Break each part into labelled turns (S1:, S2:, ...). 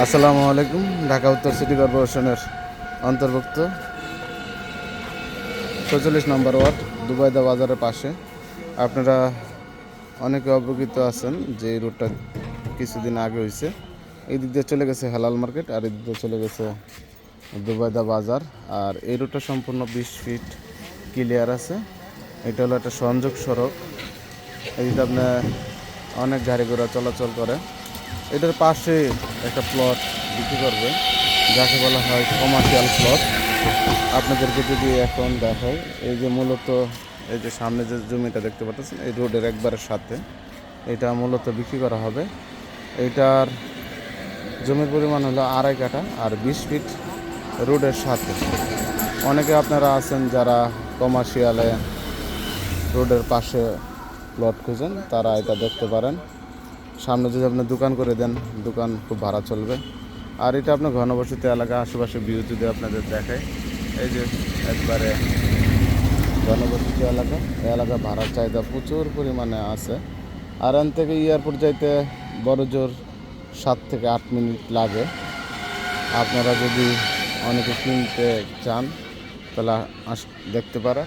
S1: আসসালামু আলাইকুম, ঢাকা উত্তর সিটি কর্পোরেশনের অন্তর্ভুক্ত। ছচল্লিশ নম্বর ওয়ার্ড, দুবাইদা বাজারের পাশে। আপনারা অনেকে অবগত আছেন যে এই রুটটা কিছুদিন আগে হয়েছে। এই দিক দিয়ে চলে গেছে হেলাল মার্কেট, আর এই দিক দিয়ে চলে গেছে দুবাইদা বাজার। আর এই রুটটা সম্পূর্ণ বিশ ফিট ক্লিয়ার আছে। এটা হলো একটা সংযোগ সড়ক। এদিকে আপনার অনেক গাড়ি ঘোড়া চলাচল করে। এটার পাশে একটা প্লট বিক্রি করবে, যাকে বলা হয় কমার্শিয়াল প্লট আপনাদেরকে যদি এখন দেখাই, এই যে মূলত এই যে সামনে যে জমিটা দেখতে পাচ্ছেন, এই রোডের একবারের সাথে এটা মূলত বিক্রি করা হবে। এটার জমির পরিমাণ হলো আড়াই কাঠা আর বিশ ফিট রোডের সাথে। অনেকে আপনারা আছেন যারা কমার্শিয়ালে রোডের পাশে প্লট খুঁজেন, তারা এটা দেখতে পারেন। সামনে যদি আপনি দোকান করে দেন, দোকান খুব ভাড়া চলবে। আর এটা আপনার ঘনবসতি এলাকা, আশেপাশে ভিউ যদি আপনাদের দেখায়, এই যে একবারে ঘনবসতি এলাকা, এই এলাকা ভাড়ার চাহিদা প্রচুর পরিমাণে আছে। আর এন থেকে এয়ারপোর্ট যাইতে বড় জোর সাত থেকে আট মিনিট লাগে। আপনারা যদি অনেকে কিনতে চান, তাহলে আস- দেখতে পারেন।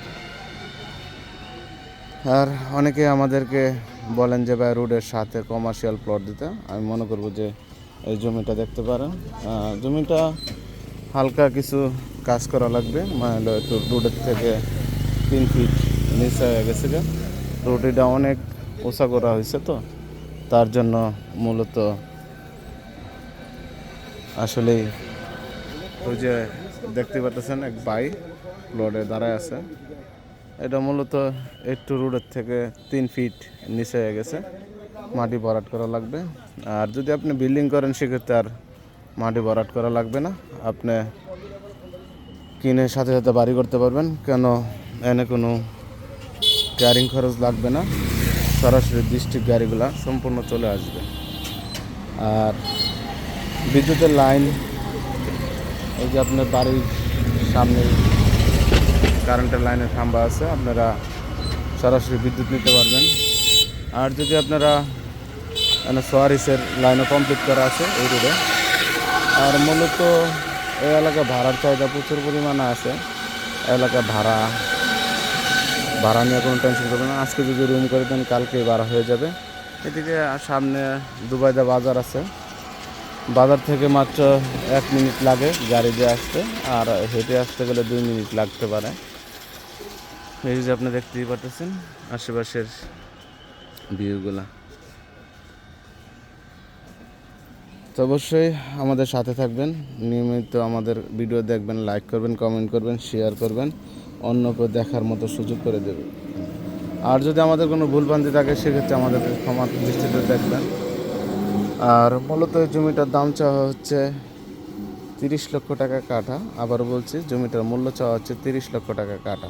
S1: আর অনেকে আমাদেরকে বলেন যে ভাই রোডের সাথে কমার্শিয়াল প্লট দিতে, আমি মনে করব যে এই জমিটা দেখতে পারেন। জমিটা হালকা কিছু কাজ করা লাগবে মানে একটু রোডের থেকে তিন ফিট নিচে হয়ে গেছে রোডটা অনেক উঁচা করা হয়েছে তো, তার জন্য মূলত আসলেই ওই যে দেখতে পাচ্ছেন এক ভাই প্লটে দাঁড়ায় আছে। এটা মূলত একটু রোডের থেকে তিন ফিট নিচে হয়ে গেছে। মাটি ভরাট করা লাগবে। আর যদি আপনি বিল্ডিং করেন, সেক্ষেত্রে আর মাটি ভরাট করা লাগবে না। আপনি কিনে সাথে সাথে বাড়ি করতে পারবেন। কেন? এনে কোনো ক্যারিং খরচ লাগবে না। সরাসরি ডিস্ট্রিক্ট গাড়িগুলা সম্পূর্ণ চলে আসবে। আর বিদ্যুতের লাইন এই যে আপনার বাড়ির সামনে কারেন্টের লাইনের খাম্বা আছে, আপনারা সরাসরি বিদ্যুৎ নিতে পারবেন। আর যদি আপনারা সোয়ারিসের লাইনও কমপ্লিট করা আছে, এই রোডে। আর মূলত এই এলাকা ভাড়ার চাহিদা প্রচুর পরিমাণে আছে। এলাকা ভাড়া ভাড়া নিয়ে কোনো টেনশন করবে না। আজকে যদি রুম করে দেন কালকে ভাড়া হয়ে যাবে। এদিকে সামনে দুবাইদা বাজার আছে। বাজার থেকে মাত্র এক মিনিট লাগে গাড়ি দিয়ে আসতে, আর হেঁটে আসতে গেলে দুই মিনিট লাগতে পারে। এই যে আপনি দেখতেই পাচ্ছেন আশেপাশের ভিউগুলা। তো অবশ্যই আমাদের সাথে থাকবেন, নিয়মিত আমাদের ভিডিও দেখবেন লাইক করবেন কমেন্ট করবেন শেয়ার করবেন, অন্যকে দেখার মতো সুযোগ করে দেবেন। আর যদি আমাদের কোনো ভুলভ্রান্তি থাকে, সেক্ষেত্রে আমাদেরকে ক্ষমা দৃষ্টিতে দেখবেন। আর মূলত এই জমিটার দাম চাওয়া হচ্ছে তিরিশ লক্ষ টাকা কাঠা। আবার বলছি, জমিটার মূল্য চাওয়া হচ্ছে তিরিশ লক্ষ টাকা কাঠা।